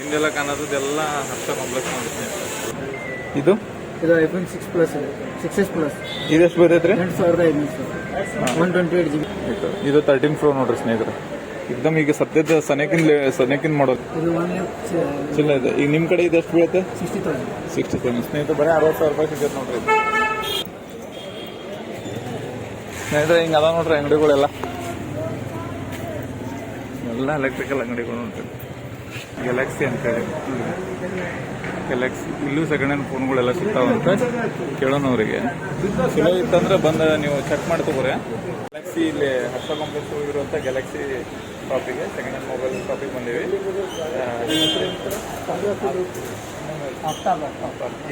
ಹಿಂದೆಲ್ಲ ಕಾಣೋದೆಲ್ಲ ಹರ್ಷ ಕಾಂಪ್ಲೆಕ್ಸ್ ನೋಡುತ್ತೆ ಇದು? ಇದು ಐಫೋನ್ ಸಿಕ್ಸ್ ಪ್ಲಸ್ ಇದೆ. ಸಿಕ್ಸ್ ಎಸ್ ಪ್ಲಸ್ ಇದೆಷ್ಟು ಬರ್ತೈತ್ರಿ ಎಂಟು ಸಾವಿರದ ಐನೂರು sir. One twenty eight G B ಇದು ತರ್ಟೀನ್ ಪ್ರೋ ನೋಡ್ರಿ ಸ್ನೇಹಿತರೆ. ಏಕದಮ್ ಈಗ ಸದ್ಯದ ಸನೇಕಿನ ಸನೇಕಿನ ಮಾಡೋದು ಚಿಲ್ಲ ಇದೆ. ಈಗ ನಿಮ್ಮ ಕಡೆ ಇದು ಎಷ್ಟು ಬೀಳುತ್ತೆ? ಸಿಕ್ಸ್ಟಿ ತೌಸಂಡ್ ಸಿಕ್ಸ್ಟಿ ತೌಸಂಡ್ ಸ್ನೇಹಿತರೆ ಬರೀ ಅರವತ್ತು ಸಾವಿರ ರೂಪಾಯಿ ಸಿಗುತ್ತೆ ನೋಡ್ರಿ ಇದು. ಸ್ನೇಹಿತರೆ ಹಿಂಗೆ ಅದ ನೋಡ್ರಿ ಅಂಗಡಿಗಳೆಲ್ಲ. ಎಲ್ಲ ಎಲೆಕ್ಟ್ರಿಕಲ್ ಅಂಗಡಿಗಳು ನೋಡ್ರಿ. ಗ್ಯಾಲಕ್ಸಿ ಅಂತ ಹೇಳಿ. ಗ್ಯಾಲಕ್ಸಿ ಇಲ್ಲೂ ಸೆಕೆಂಡ್ ಹ್ಯಾಂಡ್ ಫೋನ್ಗಳೆಲ್ಲ ಸಿಗ್ತಾವಂತ. ಕೇಳೋಣ ಅವರಿಗೆ. ಚಲೋ ಇತ್ತಂದ್ರೆ ಬಂದು ನೀವು ಚೆಕ್ ಮಾಡಿ ತಗೋರಿ. ಗ್ಯಾಲಕ್ಸಿ ಇಲ್ಲಿ ಹರ್ಷ ಕಾಂಪ್ಲೆಕ್ಸ್ ಇರುವಂತ ಗ್ಯಾಲಕ್ಸಿ ಶಾಪಿಗೆ ಸೆಕೆಂಡ್ ಹ್ಯಾಂಡ್ ಮೊಬೈಲ್ ಶಾಪಿಗೆ ಬಂದೀವಿ.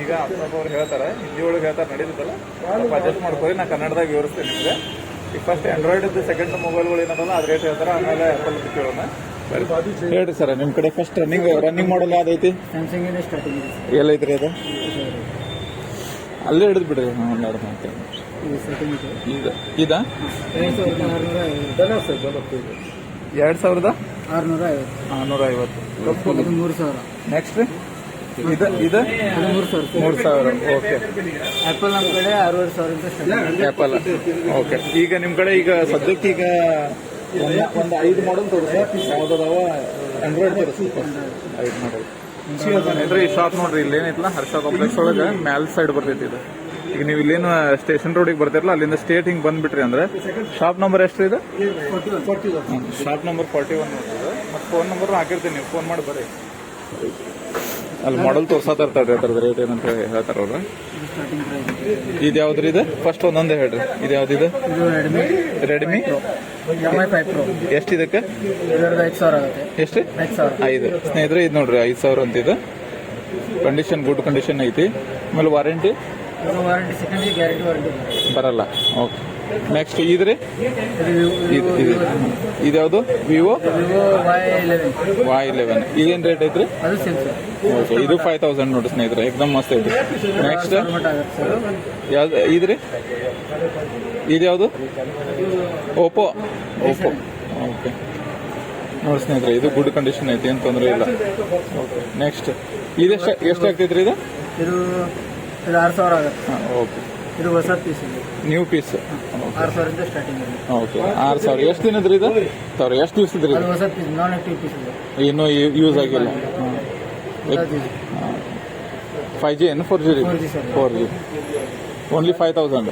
ಈಗ ಅಪ್ಪ ಅವ್ರು ಹೇಳ್ತಾರೆ, ಹಿಂದಿ ಒಳಗೆ ಹೇಳ್ತಾರೆ, ನಡೀತದಲ್ಲ? ಸ್ವಲ್ಪ ಅಡ್ಜಸ್ಟ್ ಮಾಡ್ಕೊರಿ, ನಾ ಕನ್ನಡದಾಗ ವಿವರಿಸ್ತೇನೆ ನಿಮಗೆ. ಈಗ ಫಸ್ಟ್ ಆಂಡ್ರಾಯ್ಡ್ ಸೆಕೆಂಡ್ ಮೊಬೈಲ್ಗಳು ಏನದಲ್ಲ ಅದ್ರ ರೇಟ್ ಹೇಳ್ತಾರೆ, ಆಮೇಲೆ ಆಪಲ್ ಕೇಳೋಣ. ಹೇಳ್ರಿ ಸರ್ ನಿಮ್ಮ ಕಡೆ ಫಸ್ಟ್ ರನ್ನಿಂಗ್ ರನ್ನಿಂಗ್ ಮಾಡಲ್ ಯಾವ್ದೈತಿ ಸ್ಯಾಮ್ಸಂಗ್ ಸ್ಟಾರ್ಟಿಂಗ್ ಇದೆ ಎಲ್ಲೈತ್ರಿ ಅದು? ಅಲ್ಲೇ ಹಿಡಿದು ಬಿಡ್ರಿ ಹನ್ನೆರಡು ಇದೆ ಈಗ ಇದ? ಎರಡು ಸಾವಿರದ? ಆರುನೂರ ಐವತ್ತು ಆರುನೂರ ಐವತ್ತು ಮೂರು ಸಾವಿರ ನೆಕ್ಸ್ಟ್ ಇದು ಇದು? ಮೂರು ಸಾವಿರ ಮೂರು ಸಾವಿರ ಓಕೆ ಆ್ಯಪಲ್ ನಮ್ಮ ಕಡೆ ಆ್ಯಪಲ್ ಓಕೆ ಈಗ ನಿಮ್ಮ ಕಡೆ ಈಗ ಸದ್ಯಕ್ಕೆ ಈಗ ಒಂದು ಒಂದು ಐದು ಮಾಡಲ್ ತೋರಿಸಿ ಯಾವ್ದದಾವ? ಆಂಡ್ರಾಯ್ಡ್ ತೋರಿಸಿ ಐದು ಮಾಡಲ್ ಅಂದ್ರೆ ಈ ಶಾಪ್ ನೋಡ್ರಿ ಇಲ್ಲೇನೈತಲ್ಲ ಹರ್ಷ ಕಾಂಪ್ಲೆಕ್ಸ್ ಒಳಗೆ ಮ್ಯಾಲ್ ಸೈಡ್ ಬರ್ತೈತಿ ಇದು. ಈಗ ನೀವು ಇಲ್ಲೇನು ಸ್ಟೇಷನ್ ರೋಡಿಗೆ ಬರ್ತಿರಲ್ಲ ಅಲ್ಲಿಂದ ಸ್ಟೇಟ್ ಹಿಂಗ್ ಬಂದ್ಬಿಟ್ರಿ ಅಂದ್ರೆ ಶಾಪ್ ನಂಬರ್ ಎಷ್ಟು ಇದು? ಶಾಪ್ ನಂಬರ್ ಫಾರ್ಟಿ ಒನ್ ಮತ್ತೆ ಮತ್ತು ಫೋನ್ ನಂಬರ್ ಹಾಕಿರ್ತೀನಿ ನೀವು ಫೋನ್ ಮಾಡಿ ಬರ್ರಿ. ಅಲ್ಲಿ ಮಾಡಲ್ ತೋರ್ಸತ್ತ ಇರ್ತಾರೆ ಅದ್ರದ್ದು ರೇಟ್ ಏನಂತ ಹೇಳ್ತಾರ ಅವ್ರು. ಇದು ಇದು? ಯಾವ್ದ್ರಿ ಇದು ಫಸ್ಟ್ ಒಂದೊಂದೇ ಹೇಳ್ರಿ. ಇದು? ಯಾವ್ದಿದೆ ಇದು Redmi Redmi M I five pro. ಎಷ್ಟು ಇದಕ್ಕೆ ಇದರದ್ದು ಐದು ಸಾವಿರ ಆಗುತ್ತೆ. ಎಷ್ಟು? ಐದು ಸಾವಿರ. ಐದು. ಸ್ನೇಹಿತರೆ ಇದು ನೋಡ್ರಿ ಐದು ಸಾವಿರ ಅಂತ ಇದು. ಕಂಡೀಷನ್ ಗುಡ್ ಕಂಡೀಷನ್ ಐತಿ. ಆಮೇಲೆ ವಾರಂಟಿ ಇದು ವಾರಂಟಿ ಸೆಕೆಂಡ್ ಗ್ಯಾರಂಟಿ ವಾರಂಟಿ ಬರಲ್ಲ. ಓಕೆ ನೆಕ್ಸ್ಟ್ ಇದ್ರಿ? ಇದು ಇದು. ಇದು ಇದ್ಯಾವುದು? ವಿವೋ ವಿವೋ ವೈ ಇಲೆವೆನ್ ಇದೇನ್ ರೇಟ್ ಐತ್ರಿ? ಓಕೆ ಇದು ಫೈವ್ ತೌಸಂಡ್ ನೋಡಿ ಸ್ನೇಹಿತರೆ ಎಕ್ದಮ್ ಮಸ್ತ್ ಐತಿ ನೆಕ್ಸ್ಟ್ ಯಾವ್ದು ಇದ್ರಿ? ಇದು ಯಾವುದು ಓಪೋ ಓಪೋ ಓಕೆ ನೋಡಿ ಸ್ನೇಹಿತರೆ ಇದು ಗುಡ್ ಕಂಡೀಷನ್ ಐತಿ ಏನು ತೊಂದರೆ ಇಲ್ಲ. ಓಕೆ ನೆಕ್ಸ್ಟ್ ಇದೆಷ್ಟು ಎಷ್ಟು ಆಗ್ತೈತ್ರಿ ಇದು? ಇದು ಇದು ಆರು ಸಾವಿರ ಆಗುತ್ತೆ. ಹಾಂ ಓಕೆ ಇದು ಹೊಸ ಪೀಸ್ ಇದೆ. ನ್ಯೂ ಪೀಸ್ ಆರು ಸಾವಿರದಿಂದ ಸ್ಟಾರ್ಟಿಂಗ್ ಇದೆ ಓಕೆ ಆರು ಸಾವಿರ. ಎಷ್ಟು ದಿನದ್ರಿ ಇದು? ಸಾವಿರ. ಎಷ್ಟು ದಿವಸದ್ರಿ ಅದು ಇದು ಹೊಸ ಪೀಸ್ ನಾನ್ ಆಕ್ಟಿವ್ ಪೀಸ್ ಇದೆ. ಇನ್ನೂ ಯೂಸ್ ಆಗಿಲ್ಲ. ಫೈವ್ ಜಿ ಏನು? ಫೋರ್ ಜಿ ರೀ? 4G sir. Four G only five thousand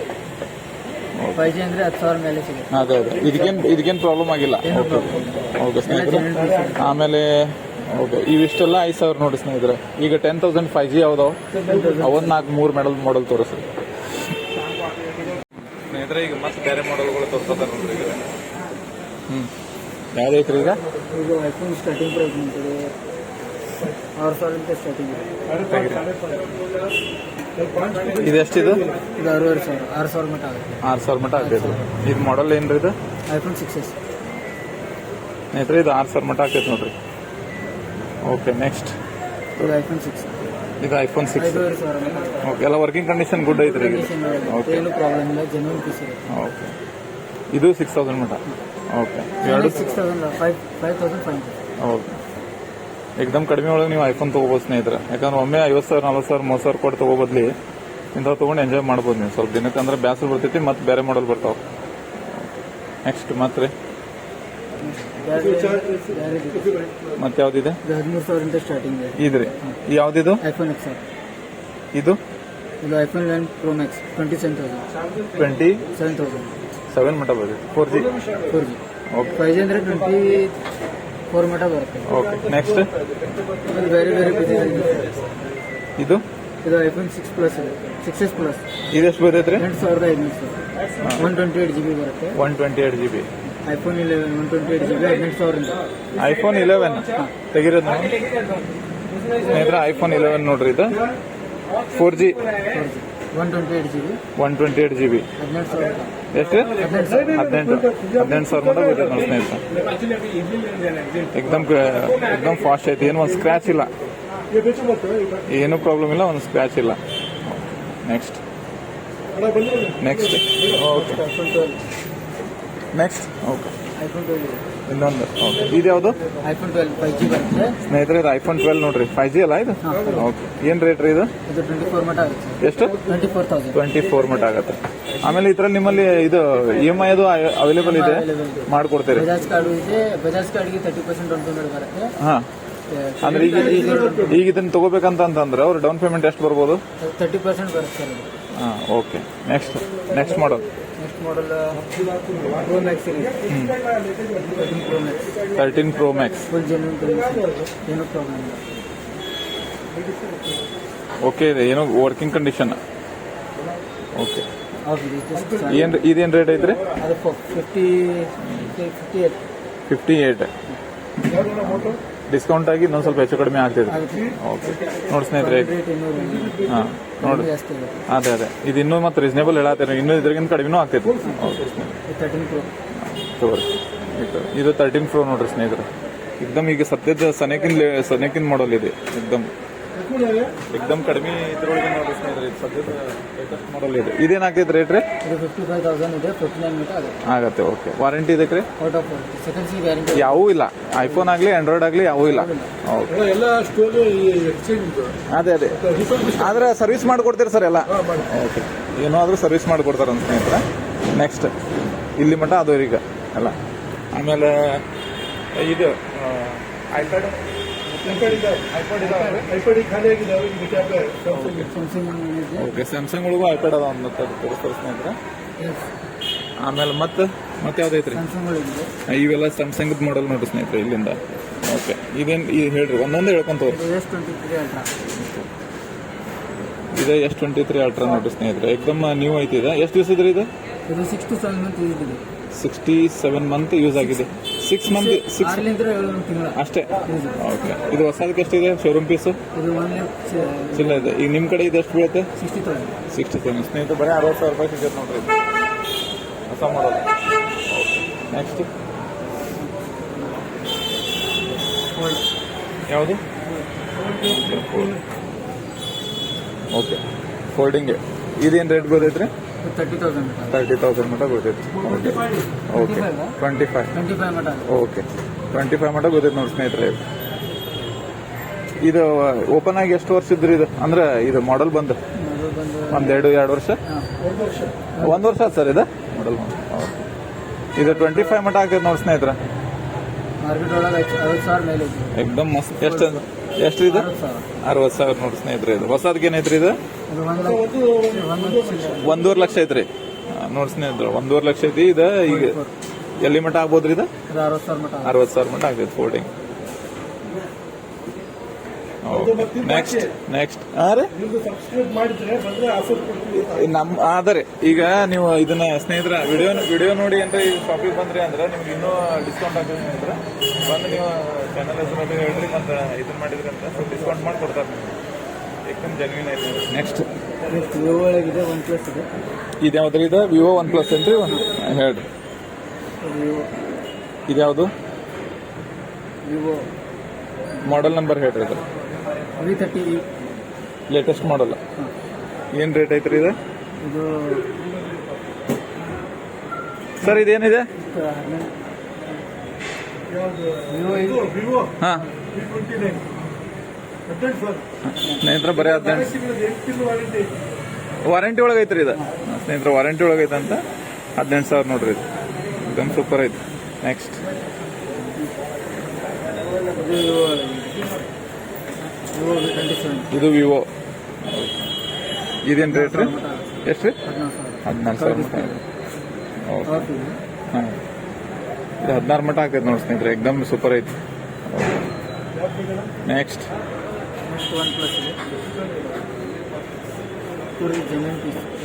five G ಅಂದರೆ ಹತ್ತು ಸಾವಿರ ಮೇಲೆ ಸಿಗುತ್ತೆ. ಅದೇ ಅದೇ. ಇದಕ್ಕೇನು ಇದಕ್ಕೇನು ಪ್ರಾಬ್ಲಮ್ ಆಗಿಲ್ಲ. ಓಕೆ ಓಕೆ ಸ್ನೇಹಿತರೆ. ಆಮೇಲೆ ಓಕೆ ಇವಿಷ್ಟೆಲ್ಲ ಐದು ಸಾವಿರ ನೋಡಿ ಸ್ನೇಹಿತರೆ. ಈಗ ಟೆನ್ ತೌಸಂಡ್ ಫೈವ್ ಜಿ ಯಾವ್ದಾವ ಅವನ್ ನಾಲ್ಕು ಮೂರು ಮೆಡಲ್ ಮಾಡಲ್ ತೋರಿಸ್ರಿ. ಸ್ನೇಹಿತರೆ ಈಗ ಮತ್ತೆ ಬೇರೆ ಮಾಡಲ್ಗಳು ತೋರಿಸ್ತಾರೆ ನೋಡ್ರಿ ಈಗ. ಹ್ಞೂ ಯಾವ್ದೈತ್ರಿ ಈಗ? ಇದು ಐಫೋನ್ ಸ್ಟಾರ್ಟಿಂಗ್ ಪ್ರೈಸ್ ನಿಂತಿದೆ ಆರು ಸಾವಿರದಿಂದ ಸ್ಟಾರ್ಟಿಂಗ್ ಇದೆ. ಎಷ್ಟು ಇದು ಆರೂವರೆ ಸಾವಿರ. ಆರು ಸಾವಿರ ಮಟ್ಟ ಆಗುತ್ತೆ. ಆರು ಸಾವಿರ ಮಟ್ಟ ಆಗ್ತೈತಿ ಇದು. ಮಾಡಲ್ ಏನ್ರಿ ಇದು? ಐಫೋನ್ ಸಿಕ್ಸ್ ಎಸ್ ಸ್ನೇಹಿತರೆ ಇದು ಆರು ಸಾವಿರ ಮಟ್ಟ ಆಗ್ತೈತೆ ನೋಡ್ರಿ. ಓಕೆ ನೆಕ್ಸ್ಟ್ ಇದು ಐಫೋನ್ ಸಿಕ್ಸ್ ಇದು ಐಫೋನ್ ಸಿಕ್ಸ್. ಓಕೆ ಎಲ್ಲ ವರ್ಕಿಂಗ್ ಕಂಡೀಷನ್ ಗುಡ್ ಐತ್ರಿ ಈಗ. ಓಕೆ ಏನು ಪ್ರಾಬ್ಲಮ್ ಇಲ್ಲ ಜೆನ್ಯೂನ್ ಪೀಸ್ ಇದೆ. ಓಕೆ ಇದು ಸಿಕ್ಸ್ ತೌಸಂಡ್ ಮಟ? ಓಕೆ ಎರಡು six thousand five five thousand five okay ಏಕದಮ್ ಕಡಿಮೆ ಒಳಗೆ ನೀವು ಐಫೋನ್ ತೊಗೋಬೋದು ಸ್ನೇಹಿತರೆ. ಯಾಕಂದ್ರೆ ಒಮ್ಮೆ ಐವತ್ತು ಸಾವಿರ ನಲ್ವತ್ತು ಸಾವಿರ ಮೂವತ್ತು ಸಾವಿರ ಕೊಟ್ಟು ತೊಗೋಬದ್ಲಿ ಇಂಥವು ತೊಗೊಂಡು ಎಂಜಾಯ್ ಮಾಡ್ಬೋದು ನೀವು. ಸ್ವಲ್ಪ ದಿನಕ್ಕೆ ಅಂದ್ರೆ ಬ್ಯಾಸರು ಬರ್ತೈತಿ ಮತ್ತೆ ಬೇರೆ ಮಾಡಲ್ ಬರ್ತಾವೆ. ನೆಕ್ಸ್ಟ್ ಮತ್ತೆ? ರೀ ಮತ್ತೆ ಯಾವ್ದಿದೆ? ಇದು ಹದಿಮೂರು ಸಾವಿರದಿಂದ ಸ್ಟಾರ್ಟಿಂಗ್ ಇದೆ. ಇದ್ರಿ. ಯಾವ್ದಿದು? ಐಫೋನ್ ಎಕ್ಸ್ ಇದು? ಇದು iPhone eleven pro max twenty seven thousand twenty seven thousand seven ಮಟ ಬರುತ್ತೆ. Four G four G okay five G ಅಂದರೆ ಟ್ವೆಂಟಿ ಫೋರ್ ಮಟ ಬರುತ್ತೆ. ಓಕೆ ನೆಕ್ಸ್ಟ್ ಇದು ಬೇರೆ ಬೇರೆ ಇದು. ಇದು? ಐಫೋನ್ ಸಿಕ್ಸ್ ಪ್ಲಸ್ ಇದೆ. ಸಿಕ್ಸ್ ಎಸ್ ಪ್ಲಸ್ ಇದೆಷ್ಟು ಬರುತ್ತೆ ಎಂಟು ಸಾವಿರದ ಐನೂರು one twenty eight G B ಬರುತ್ತೆ. One twenty eight G B iPhone eleven one twenty eight G B ಹದಿನೆಂಟು ಐಫೋನ್ ಇಲೆವೆನ್ ತೆಗಿರೋದು ಸ್ನೇಹಿತರೆ ಐಫೋನ್ ಇಲೆವೆನ್ ನೋಡ್ರಿ ಇದು. Four G one twenty eight G B one twenty eight G B ಎಷ್ಟು ಹದಿನೆಂಟು ಹದಿನೆಂಟು. ಸಾವಿರ ಮಟ್ಟ ಬೀಳ್ತದೆ ನೋಡಿ ಸ್ನೇಹಿತರೆ. ಎಕ್ದಮ್ ಎಕ್ದಮ್ ಫಾಸ್ಟ್ ಐತಿ. ಏನು ಒಂದು ಸ್ಕ್ರ್ಯಾಚ್ ಇಲ್ಲ. ಏನು ಪ್ರಾಬ್ಲಮ್ ಇಲ್ಲ ಒಂದು ಸ್ಕ್ರ್ಯಾಚ್ ಇಲ್ಲ. Next next okay next okay iPhone twelve ಇದೆ. ಇನ್ನೊಂದು. ಓಕೆ ಇದು ಯಾವುದು? ಐಫೋನ್ ಟ್ವೆಲ್ ಫೈವ್ ಜಿ ಬರುತ್ತೆ. ಸ್ನೇಹಿತರೆ ಇದು ಐಫೋನ್ ಟ್ವೆಲ್ ನೋಡ್ರಿ. ಫೈವ್ ಜಿ ಅಲ್ಲ ಇದು? ಓಕೆ ಏನು ರೇಟ್ ರೀ ಇದು? ಇದು ಟ್ವೆಂಟಿ ಫೋರ್ ಮಟ ಆಗುತ್ತೆ. ಎಷ್ಟು? Twenty four thousand twenty four ಮಟ್ಟ ಆಗುತ್ತೆ. ಆಮೇಲೆ ಇದ್ರಲ್ಲಿ ನಿಮ್ಮಲ್ಲಿ ಇದು ಇ ಎಂ ಐ ಅದು ಅವೈಲೇಬಲ್ ಇದೆ? ಮಾಡ್ಕೊಡ್ತೀರಿ. ಬಜಾಜ್ ಕಾರ್ಡು ಇದೆ. ಬಜಾಜ್ ಕಾರ್ಡ್ಗೆ ತರ್ಟಿ ಪರ್ಸೆಂಟ್ ಡೌನ್ ಪೇಮೆಂಟ್ ಬರುತ್ತೆ. ಹಾ. ಅಂದ್ರೆ ಈಗ ಈಗ- ಇದನ್ನ ತಗೋಬೇಕಂತ ಅಂತಂದ್ರೆ ಅವ್ರು ಡೌನ್ ಪೇಮೆಂಟ್ ಎಷ್ಟು ಬರ್ಬೋದು? ತರ್ಟಿ ಪರ್ಸೆಂಟ್ ಬರುತ್ತೆ ಹಾ okay next next model next model pro max ಇದೆ thirteen pro max thirteen pro max full genuine ಏನೂ ಪ್ರಾಬ್ಲಮ್ ಇಲ್ಲ. ಓಕೆ ಇದೆ ಏನೋ ವರ್ಕಿಂಗ್ ಕಂಡೀಷನ್ ಓಕೆ ಏನು ಇದೇನು ಏನ್ ಇದೇನ್ ರೇಟ್ ಐತ್ರಿ? ಅದು fifty fifty eight. Fifty eight. Discount ಆಗಿ ಇನ್ನೊಂದು ಸ್ವಲ್ಪ ಹೆಚ್ಚು ಕಡಿಮೆ ಆಗ್ತಿದೆ. ಆಗುತ್ತೆ. ಓಕೆ ನೋಡಿ ಸ್ನೇಹಿತರೆ ಹಾಂ ನೋಡಿ. ಅದೇ ಅದೇ. ಇದು ಇನ್ನೂ ಮತ್ತೆ ರೀಸನೇಬಲ್ ಹೇಳತ್ತೀರಿ. ಇನ್ನೂ ಇದ್ರಿಗಿಂತ ಕಡಿಮೆನೂ ಆಗ್ತೈತಿ ಓಕೆ ತಗೋರಿ ಇದು- ಇದು ತರ್ಟೀನ್ ಫ್ಲೋರ್ ನೋಡ್ರಿ ಸ್ನೇಹಿತರೆ. ಎಕ್ದಮ್ ಈಗ ಸದ್ಯದ ಸನೇಕಿನ ಸನೇಕಿನ ಮಾಡಲ್ ಇದೆ. ಎಕ್ದಮ್ ಎಕ್ದಮ್ ಕಡಿಮೆ ಇದ್ರೊಳಗೆ ನೋಡಿ ಸ್ನೇಹಿತರೆ ಇದು ಸದ್ಯದ ಲೇಟೆಸ್ಟ್ ಮಾಡಲ್ ಇದೆ. ಇದೇನಾಗ್ತೈತೆ ರೇಟ್ ರೀ? ಇದು ಫಿಫ್ಟಿ ಫೈವ್ ತೌಸಂಡ್ ಇದೆ ಫಿಫ್ಟಿ ನೈನ್ ಮೀಟರ್ ಆಗುತ್ತೆ ಆಗತ್ತೆ ಓಕೆ ವಾರಂಟಿ ಇದಕ್ಕೆ ರೀ? Out of second C warranty ಯಾವೂ ಇಲ್ಲ. ಐಫೋನ್ ಆಗಲಿ ಆಂಡ್ರಾಯ್ಡ್ ಆಗಲಿ ಯಾವೂ ಇಲ್ಲ. ಓಕೆ ಎಲ್ಲ ಸ್ಟೋರ್ ಎಕ್ಸ್ಚೇಂಜ್ ಅದೇ ಅದೇ. ಆದ್ರೆ ಸರ್ವಿಸ್ ಮಾಡಿಕೊಡ್ತೀರಿ ಸರ್ ಎಲ್ಲ? ಓಕೆ ಏನೋ ಆದರೂ ಸರ್ವಿಸ್ ಮಾಡಿಕೊಡ್ತಾರೆ ಅಂತ ಸ್ನೇಹಿತರೆ. ನೆಕ್ಸ್ಟ್ ಇಲ್ಲಿ ಮಟ್ಟ ಅದು ಈಗ. ಎಲ್ಲ ಆಮೇಲೆ ಇದು ಐಪ್ಯಾಡ್ ಓಕೆ ಸ್ಯಾಮ್ಸಂಗ್ ಒಳಗೂ ಐಪ್ಯಾಡ್ ಅದ ತೋರಿಸ್ತಾರೆ ಸ್ನೇಹಿತರೆ. ಆಮೇಲೆ ಮತ್ತೆ ಮತ್ತೆ ಯಾವ್ದೈತ್ರಿ ಇವೆಲ್ಲ ಸ್ಯಾಮ್ಸಂಗ್ ಮಾಡಲ್ ನೋಡ್ರಿ ಸ್ನೇಹಿತರೆ ಇಲ್ಲಿಂದ. ಓಕೆ ಇದೇನ್ ಇದು ಹೇಳ್ರಿ ಒಂದೊಂದೇ ಹೇಳ್ಕೊಂತ ಇದೆ ಎಸ್ ಟ್ವೆಂಟಿ ತ್ರೀ ಅಲ್ಟ್ರಾ ನೋಡ್ರಿ ಸ್ನೇಹಿತರೆ ಎಕ್ದಮ್ ನ್ಯೂ ಐತಿ ಇದೆ. ಎಷ್ಟು ದಿವಸ ಇದ್ರಿ ಇದು ಇದು ಟು ಸೆವೆನ್ ಮಂತ್ ಯೂಸ್ ಇದೆ. ಸಿಕ್ಸ್ಟಿ ಸೆವೆನ್ ಮಂತ್ ಯೂಸ್ ಆಗಿದೆ. ಸಿಕ್ಸ್ ಮಂತ್ ಸಿಕ್ಸ್ ಆರ್ಲಿಂದ ಏಳು ತಿಂಗಳ. ಅಷ್ಟೇ? ಓಕೆ ಇದು ಹೊಸದಕ್ಕೆ ಎಷ್ಟಿದೆ? ಶೋರೂಮ್ ಪೀಸು ಇದು ಒನ್ ಲ್ಯಾಕ್ ಚಿಲ್ಲ ಇದೆ. ಈಗ ನಿಮ್ಮ ಕಡೆ ಇದು ಎಷ್ಟು ಬೀಳುತ್ತೆ? ಸಿಕ್ಸ್ಟಿ ತೌಸಂಡ್ ಸಿಕ್ಸ್ಟಿ ಸ್ನೇಹಿತರೆ ಬರೀ ಅರವತ್ತು ಸಾವಿರ ರೂಪಾಯಿ ಸಿಗುತ್ತೆ ನೋಡ್ರಿ. ಹೊಸ ಮಾಡೋದು ಓಕೆ ನೆಕ್ಸ್ಟ್ ಯಾವುದು? ಓಕೆ ಫೋಲ್ಡಿಂಗ್ ಇದೇನು ರೇಟ್ ಗೊತ್ತೈತ್ರಿ? ತರ್ಟಿ ತೌಸಂಡ್ ತರ್ಟಿ ತೌಸಂಡ್ ಮಟ್ಟ ಗೊತ್ತೈತಿ okay okay twenty five twenty five ಮಟ ಓಕೆ ಟ್ವೆಂಟಿ ಫೈವ್ ಮಟ ಗೊತ್ತೈತೆ ನೋಡಿ ಸ್ನೇಹಿತರೆ. ಇದು. ಓಪನ್ ಆಗಿ ಎಷ್ಟು ವರ್ಷ ಇದ್ರಿ ಇದು? ಅಂದ್ರೆ ಇದು ಮಾಡೆಲ್ ಬಂದು? ಒಂದ್ ಎರಡು ಒಂದೆರಡು ಎರಡು ವರ್ಷ? ಒಂದು ವರ್ಷ. ಆಯ್ತು ಸರ್ ಇದು? ಮಾಡೆಲ್ ಇದು ಟ್ವೆಂಟಿ ಫೈವ್ ಮಟ ಆಗ್ತೈತೆ ನೋಡಿ ಸ್ನೇಹಿತರ. ಎಕ್ದಮ್ ಮಸ್ತ್. ಎಷ್ಟು ಎಷ್ಟು ಇದು? ಅರವತ್ತು ಸಾವಿರ. ನೋಡಿ ಸ್ನೇಹಿತರೆ ಇದು. ಹೊಸದಕ್ಕೆ ಏನೈತ್ರಿ ಇದು? ಒಂದೂವರೆ ಲಕ್ಷ ಐತ್ರಿ. ನೋಡಿ ಸ್ನೇಹಿತರು ಒಂದೂವರೆ ಲಕ್ಷ ಐತಿ ಇದು ಈಗ ಎಲ್ಲಿ ಮಟ್ಟ ಆಗ್ಬೋದ್ರಿ ಇದು? ಇದು ಅರವತ್ತು ಸಾವಿರ ಮಟ ಅರವತ್ತು ಸಾವಿರ ಮಟ್ಟ ಆಗ್ತೈತಿ ಫೋಲ್ಡಿಂಗ್ ನೆಕ್ಸ್ಟ್ ನೆಕ್ಸ್ಟ್ ಹಾ ರೀ? ಸಬ್ಸ್ಕ್ರೈಬ್ ಮಾಡಿದ್ರೆ ಬಂದ್ರೆ ಆಫರ್ ಕೊಡ್ತೀವಿ ನಮ್ ಆದರೆ ಈಗ ನೀವು ಇದನ್ನ ಸ್ನೇಹಿತರ ವಿಡಿಯೋ ವಿಡಿಯೋ ನೋಡಿ ಅಂದ್ರೆ ಈ ಶಾಪಿಗೆ ಬಂದ್ರಿ ಅಂದ್ರೆ ನಿಮ್ಗೆ ಇನ್ನೂ ಡಿಸ್ಕೌಂಟ್ ಆಗ್ತದೆ ಸ್ನೇಹಿತರ. ಬಂದು ನೀವು ಚಾನಲ್ ಹೆಸರು ಹೇಳ್ರಿ ಮತ್ತೆ ಇದನ್ನ ಮಾಡಿದ್ರಿ ಅಂತ ಸ್ವಲ್ಪ ಡಿಸ್ಕೌಂಟ್ ಮಾಡಿ ಕೊಡ್ತಾರೆ ಏಕದಮ್ ಜೆನ್ಯೂನ್ ಐತೆ ನೆಕ್ಸ್ಟ್ ನೆಕ್ಸ್ಟ್ ವಿವೋ ಒಳಗಿದೆ ಒನ್ ಪ್ಲಸ್ ಇದೆ. ಇದು ಯಾವ್ದ್ರಿ ಇದು? ವಿವೋ ಒನ್ ಪ್ಲಸ್ ಏನ್ರಿ? ಒಂದು ಹೇಳ್ರಿ. ವಿವೋ ಇದು ಯಾವುದು ವಿವೋ ಮಾಡೆಲ್ ನಂಬರ್ ಹೇಳ್ರಿ ಇದು. ವಿ ತರ್ಟಿ ಲೇಟೆಸ್ಟ್ ಮಾಡಲ್ಲ ಏನ್ ರೇಟ್ ಐತ್ರಿ ಇದು? ಇದು ಸರ್ ಇದೇನಿದೆ? ವಿವೋ ಹಾ. ವಿ ಟ್ವೆಂಟಿ ನೈನ್ ಸ್ನೇಹಿತರ, ಬರೀ ಹದಿನೆಂಟು ವಾರಂಟಿ ಒಳಗೆ ಐತ್ರಿ ಇದು. ಸ್ನೇಹಿತರ, ವಾರಂಟಿ ಒಳಗೆ ಐತೆ ಅಂತ ಹದಿನೆಂಟು ಸಾವಿರ ನೋಡ್ರಿ ಇದು. ಇದೊಂದು ಸೂಪರ್ ಐತಿ. ನೆಕ್ಸ್ಟ್ ಇದು ವಿವೋ ಇದೇನು ರೇಟ್ ರೀ? ಎಷ್ಟು ರೀ? ಹದಿನಾರು ಸಾವಿರ ಓಕೆ ಹಾಂ. ಇದು ಹದಿನಾರು ಮಟ್ಟ ಆಗ್ತೈತೆ ನೋಡಿ ಸ್ನೇಹಿತರೆ, ಎಕ್ದಮ್ ಸೂಪರ್ ಐತಿ. ನೆಕ್ಸ್ಟ್ ಒನ್ ಪ್ಲಸ್ ಇದೆ.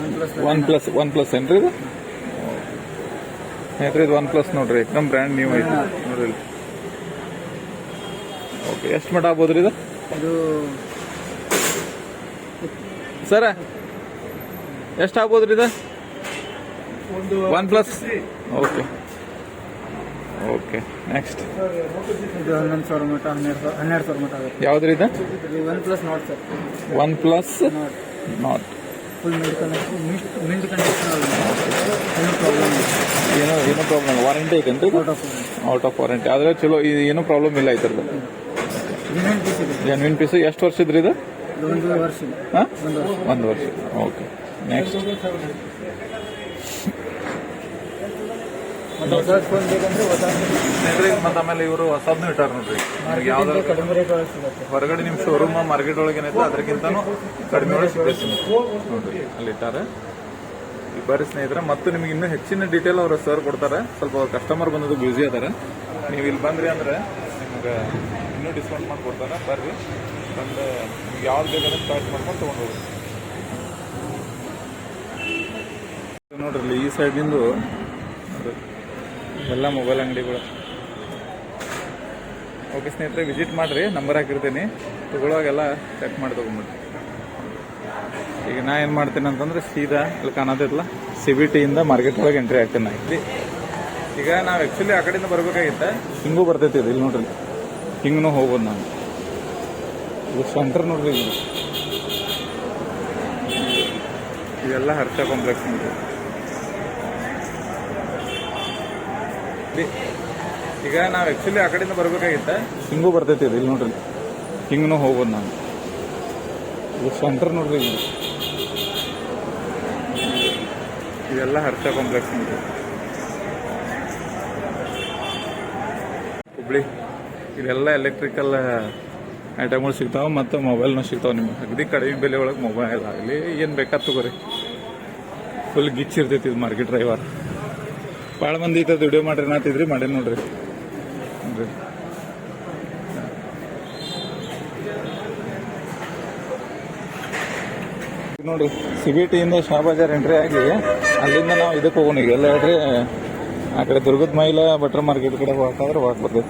One plus one plus one plus ಏನ್ರಿ ಇದು? ಸ್ನೇಹಿತರೆ ಇದು ಒನ್ ಪ್ಲಸ್ ನೋಡ್ರಿ ಎಕ್ದಮ್ ಬ್ರ್ಯಾಂಡ್ ನ್ಯೂ ಐತಿ. ನೋಡ್ರಿ. ಓಕೆ ಎಷ್ಟು ಮಟ್ಟ ಆಗ್ಬೋದ್ರಿ ಇದು? ಇದು ಸರ ಎಷ್ಟು ಆಗ್ಬೋದ್ರಿ ಇದು? OnePlus okay okay next ಇದು ಹನ್ನೊಂದು ಸಾವಿರ ಮಟ ಹನ್ನೆರಡು ಸಾವಿರ ಹನ್ನೆರಡು ಸಾವಿರ ಮಟ ಆಗುತ್ತೆ. ಯಾವ್ದ್ರಿ ಇದು? ಇದು OnePlus Nord sir. OnePlus Nord. Nord. Full mid condition mid condition ಏನೂ ಪ್ರಾಬ್ಲಮ್ ಏನೋ ಏನೋ ಪ್ರಾಬ್ಲಮ್ ವಾರಂಟಿ ಐತೇನ್ರಿ out of out of warranty ಆದ್ರೆ ಚಲೋ ಇದು ಏನೂ ಪ್ರಾಬ್ಲಮ್ ಇಲ್ಲ ಐತರ್ದು ಜಿನೆನ್ ಪೀಸ್ ಇದೆ. ಜೆನ್ವಿನ್ ಪೀಸ್ ಎಷ್ಟು ವರ್ಷ ಇದ್ರಿ ಇದು? ಒಂದು ವರ್ಷ. ಒಂದು ವರ್ಷ. ಓಕೆ ನೆಕ್ಸ್ಟ್ ಮತ್ತು ಹೊಸ ಫೋನ್ ಬೇಕಂದ್ರೆ ಹೊಸ ಮತ್ತೆ ಆಮೇಲೆ ಇವರು ಹೊಸದ್ನು ಇಟ್ಟಾರ ನೋಡ್ರಿ. ನಿಮ್ಗೆ ಯಾವ್ದಾದ್ರು ಕಡಿಮೆ ರೇಟ್ ಒಳಗೆ ಸಿಗುತ್ತೆ. ಹೊರಗಡೆ ನಿಮ್ಮ ಶೋರೂಮ್ ಮಾರ್ಕೆಟ್ ಒಳಗೆ ಏನೈತೆ ಅದಕ್ಕಿಂತನೂ ಕಡಿಮೆ ಒಳಗೆ ಸಿಗ್ತೈತಿ. ನೋಡ್ರಿ ಅಲ್ಲಿ ಇಟ್ಟಾರೆ. ಈ ಬರ್ರಿ ಸ್ನೇಹಿತರೆ ಮತ್ತು ನಿಮ್ಗೆ ಇನ್ನೂ ಹೆಚ್ಚಿನ ಡೀಟೇಲ್ ಅವರು ಸರ್ ಕೊಡ್ತಾರೆ. ಸ್ವಲ್ಪ ಅವ್ರ ಕಸ್ಟಮರ್ ಬಂದದ್ದು ಬ್ಯೂಸಿ ಅದಾರೆ. ನೀವು ಇಲ್ಲಿ ಬಂದ್ರಿ ಅಂದ್ರೆ ನಿಮ್ಗೆ ಇನ್ನೂ ಡಿಸ್ಕೌಂಟ್ ಮಾಡಿ ಕೊಡ್ತಾರೆ. ಬರ್ರಿ. ಬಂದು ನಿಮ್ಗೆ ಯಾವ್ದು ಬೇಕಾದ್ರೆ ಚಾಯ್ಸ್ ಮಾಡ್ಕೊಂಡು ತೊಗೊಂಡು ನೋಡ್ರಿ ಈ ಸೈಡಿಂದು ಎಲ್ಲ ಮೊಬೈಲ್ ಅಂಗಡಿಗಳು. ಓಕೆ ಸ್ನೇಹಿತರೆ ವಿಸಿಟ್ ಮಾಡಿರಿ, ನಂಬರ್ ಹಾಕಿರ್ತೀನಿ. ತಗೊಳ್ಳೋವಾಗೆಲ್ಲ ಚೆಕ್ ಮಾಡಿ ತೊಗೊಂಬಿಡ್ರಿ ಈಗ ನಾ ಏನು ಮಾಡ್ತೀನಿ ಅಂತಂದ್ರೆ ಸೀದಾ ಇಲ್ಲಿ ಕಾಣೋದಿಲ್ಲ ಸಿ ಬಿ ಟಿಯಿಂದ ಮಾರ್ಕೆಟ್ ಒಳಗೆ ಎಂಟ್ರಿ ಆಗ್ತೀನಿ ನಾ ಇಲ್ಲಿ. ಈಗ ನಾವು ಆ್ಯಕ್ಚುಲಿ ಆ ಕಡೆಯಿಂದ ಬರಬೇಕಾಗಿತ್ತ, ಹಿಂಗೂ ಬರ್ತೈತಿ ಇದು ಇಲ್ಲಿ ನೋಡ್ರಿ. ಹಿಂಗೂ ಹೋಗ್ಬೋದು ನಾನು ಇದು ಸೆಂಟ್ರ್ ನೋಡ್ರಿ ಇದು. ಇದೆಲ್ಲ ಹರ್ಷ ಕಾಂಪ್ಲೆಕ್ಸ್ ನೋಡ್ರಿ. ಈಗ ನಾವು ಆಕ್ಚುಲಿ ಆ ಕಡೆಯಿಂದ ಬರ್ಬೇಕಾಗಿತ್ತ. ಹಿಂಗೂ ಬರ್ತೈತಿ ಇದು ಇಲ್ಲಿ ನೋಡ್ರಿ. ಹಿಂಗೂ ಹೋಗ್ಬೋದು ನಾನು. ಇದು ಸೆಂಟರ್ ನೋಡ್ರಿ ಇಲ್ಲಿ ಇದೆಲ್ಲ ಹರ್ಷ ಕಾಂಪ್ಲೆಕ್ಸ್ ನೋಡ್ರಿ. ಹುಬ್ಳಿ ಇದೆಲ್ಲ ಎಲೆಕ್ಟ್ರಿಕಲ್ ಐಟಮ್ಗಳು ಸಿಗ್ತಾವೆ ಮತ್ತು ಮೊಬೈಲ್ನೂ ಸಿಗ್ತಾವೆ ನಿಮಗೆ. ಅಗದಿ ಕಡಿಮೆ ಬೆಲೆ ಒಳಗೆ ಮೊಬೈಲ್ ಆಗಲಿ ಏನು ಬೇಕಾದ್ ತಗೋರಿ. ಫುಲ್ ಗಿಚ್ ಇರ್ತೈತಿ ಇದು ಮಾರ್ಕೆಟ್ ಡ್ರೈವರ್ ಭಾಳ ಮಂದಿ ಇತ್ತು ವಿಡಿಯೋ ಮಾಡ್ರಿ ನಾತಿದ್ರಿ ಮಾಡಿ ನೋಡ್ರಿ. ನೋಡ್ರಿ ನೋಡಿ ಸಿ ಬಿ ಟಿಯಿಂದ ಶಾ ಬಜಾರ್ ಎಂಟ್ರಿ ಆಗಿ ಅಲ್ಲಿಂದ ನಾವು ಇದಕ್ಕೆ ಹೋಗೋಣ ಈಗ. ಎಲ್ಲ ಹೇಳ್ರಿ ಆ ಕಡೆ ದುರ್ಗದ ಮೈಲ ಬಟ್ರ್ ಮಾರ್ಕೆಟ್ ಕಡೆ ಹೋಗಕ್ಕಾದ್ರೆ ಹೋಗಕ್ಕೆ ಬರ್ತೈತಿ